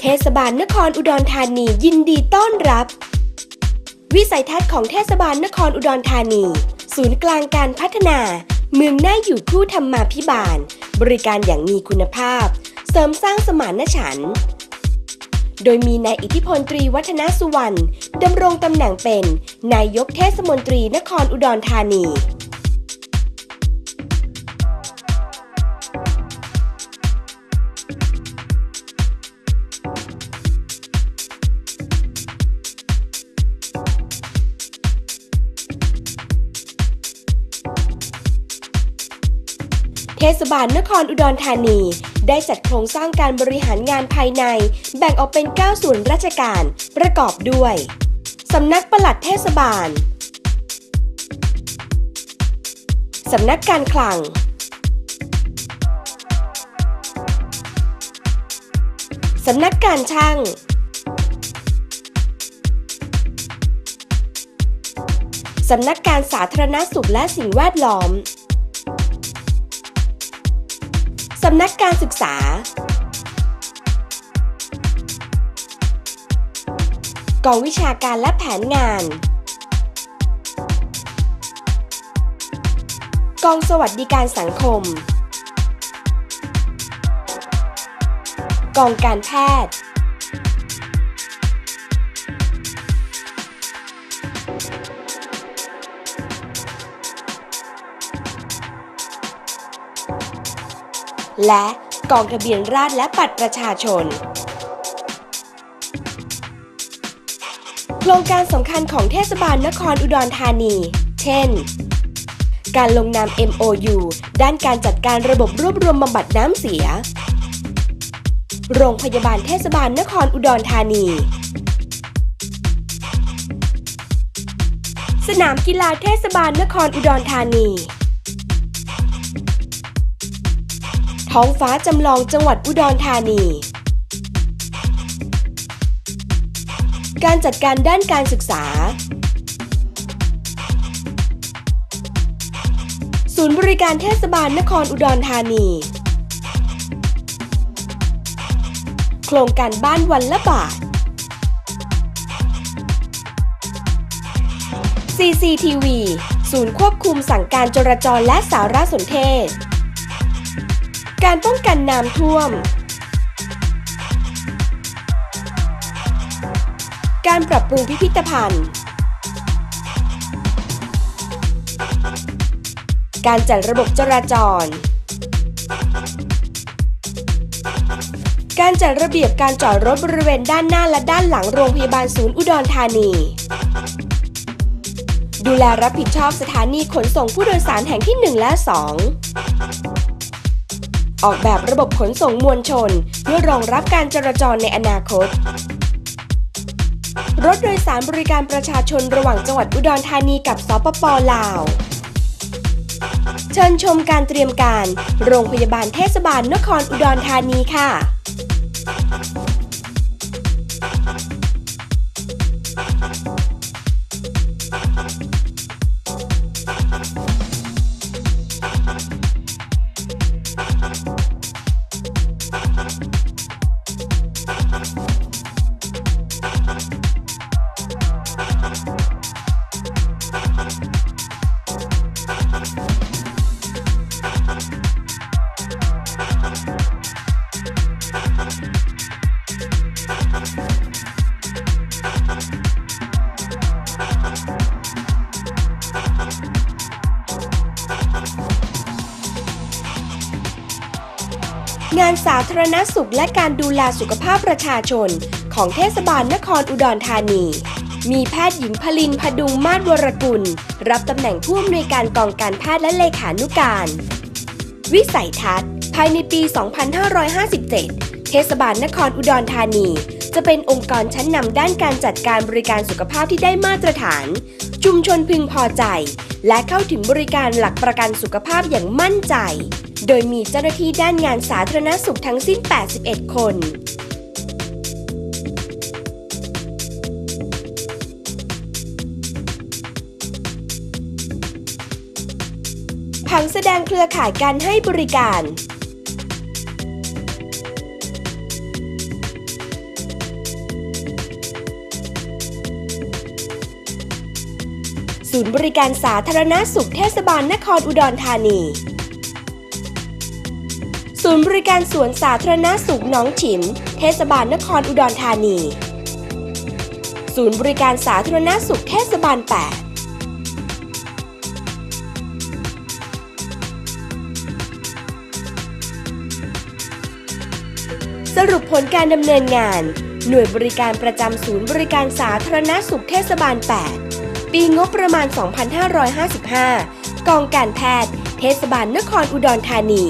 เทศบาลนครอุดรธานียินดีต้อนรับ วิสัยทัศน์ของเทศบาลนครอุดรธานี ศูนย์กลางการพัฒนา เมืองน่าอยู่คู่ธรรมาพิบาล บริการอย่างมีคุณภาพ เสริมสร้างสมานฉันท์โดยมีนายอิทธิพลตรีวัฒนสุวรรณดำรงตำแหน่งเป็น นายกเทศมนตรีนครอุดรธานี เทศบาลนครอุดรธานี ได้จัดโครงสร้างการบริหารงานภายใน แบ่งออกเป็น 9 ส่วนราชการ ประกอบด้วย สำนักปลัดเทศบาล สำนักการคลัง สำนักการช่าง สำนักการสาธารณสุขและสิ่งแวดล้อม สำนักการศึกษา กองวิชาการและแผนงาน กองสวัสดิการสังคม กองการแพทย์ และกองทะเบียนราษฎรและบัตรประชาชน โครงการสำคัญของเทศบาลนครอุดรธานี เช่น การลงนาม MOU ด้านการจัดการระบบรวบรวมบำบัดน้ำเสีย โรงพยาบาลเทศบาลนครอุดรธานี สนามกีฬาเทศบาลนครอุดรธานี ท้องฟ้าจำลองจังหวัดอุดรธานี การจัดการด้านการศึกษา ศูนย์บริการเทศบาลนครอุดรธานี โครงการบ้านวันละบาท CCTV ศูนย์ควบคุมสั่งการจราจรและสารสนเทศ การป้องกันน้ำท่วม การปรับปรุงพิพิธภัณฑ์ การจัดระบบจราจร การจัดระเบียบการจอดรถบริเวณด้านหน้าและด้านหลังโรงพยาบาลศูนย์อุดรธานี ดูแลรับผิดชอบสถานีขนส่งผู้โดยสารแห่งที่ 1 และ 2 ออกแบบระบบขนส่งมวลชน เพื่อรองรับการจราจรในอนาคต รถโดยสารบริการประชาชนระหว่างจังหวัดอุดรธานีกับสปปลาว เชิญชมการเตรียมการ โรงพยาบาลเทศบาลนครอุดรธานีค่ะ งานสาธารณสุขและการดูแลสุขภาพประชาชน ของเทศบาลนครอุดรธานี มีแพทย์หญิงพลินพดุงมาศวรกุล รับตำแหน่งผู้อำนวยการกองการแพทย์และเลขานุการ วิสัยทัศน์ ภายในปี 2557 เทศบาลนครอุดรธานี จะเป็นองค์กรชั้นนำด้านการจัดการบริการสุขภาพที่ได้มาตรฐาน ชุมชนพึงพอใจ และเข้าถึงบริการหลักประกันสุขภาพอย่างมั่นใจ โดยมีเจ้าหน้าที่ด้านงานสาธารณสุขทั้งสิ้น 81 คนผังแสดงเครือข่ายการให้บริการ ศูนย์บริการสาธารณสุขเทศบาลนครอุดรธานี ศูนย์บริการสวนสาธารณสุขหนองฉิม เทศบาลนครอุดรธานี ศูนย์บริการสาธารณสุขเทศบาล8สรุปผลการดำเนินงาน หน่วยบริการประจำศูนย์บริการสาธารณสุขเทศบาล 8 ปีงบประมาณ 2555 กองการแพทย์ เทศบาลนครอุดรธานี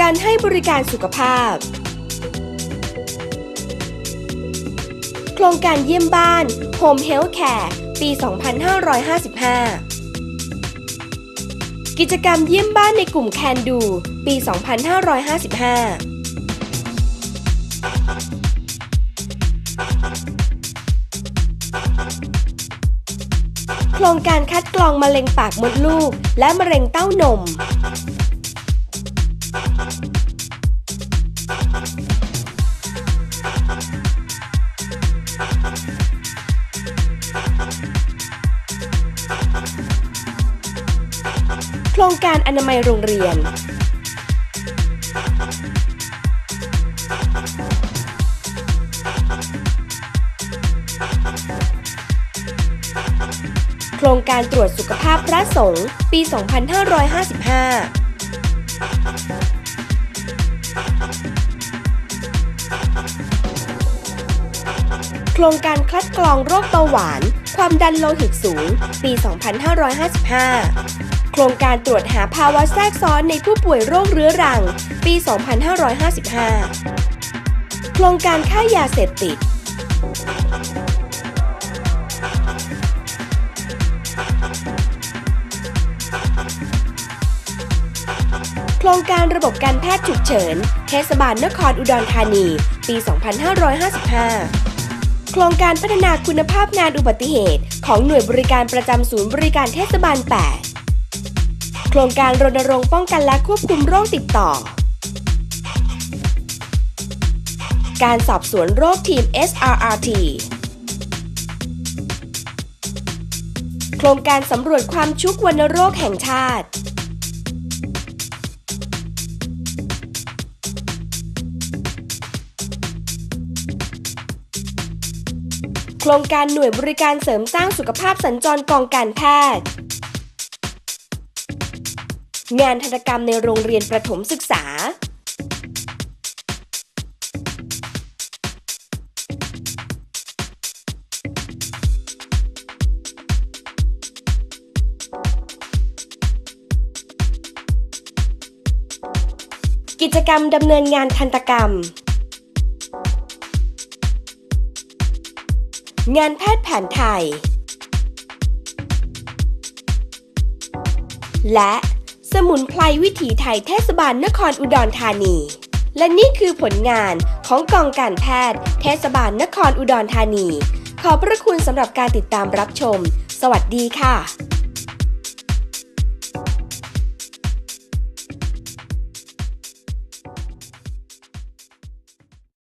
การให้บริการสุขภาพ โครงการเยี่ยมบ้าน Home Health Care ปี 2555 กิจกรรมเยี่ยมบ้านในกลุ่มแคนดู ปี 2555 รงการคัดกรองมะเร็งปากมดลูก และมะเร็งเต้านม โครงการอนามัยโรงเรียน โครงการตรวจสุขภาพพระสงฆ์ปี 2555โครงการคัดกรองโรคเบาหวาน ความดันโลหิตสูง ปี 2555 โครงการตรวจหาภาวะแทรกซ้อนในผู้ป่วยโรคเรื้อรัง ปี 2555 โครงการค่ายาเสพติด รงการระบบการแพทย์ฉุกเฉิน เทศบาลนครอุดรธานี ปี 2555 โครงการพัฒนาคุณภาพงานอุบัติเหตุ ของหน่วยบริการประจำศูนย์บริการเทศบาล 8 โครงการรณรงค์ป้องกันและควบคุมโรคติดต่อ การสอบสวนโรคทีม SRRT โครงการสำรวจความชุกวัณโรคแห่งชาติ โครงการหน่วยบริการเสริมสร้างสุขภาพสัญจรกองการแพทย์ งานทันตกรรมในโรงเรียนประถมศึกษา กิจกรรมดำเนินงานทันตกรรม งานแพทย์แผนไทย และสมุนไพรวิถีไทยเทศบาลนครอุดรธานี และนี่คือผลงานของกองการแพทย์เทศบาลนครอุดรธานี ขอบพระคุณสำหรับการติดตามรับชม สวัสดีค่ะ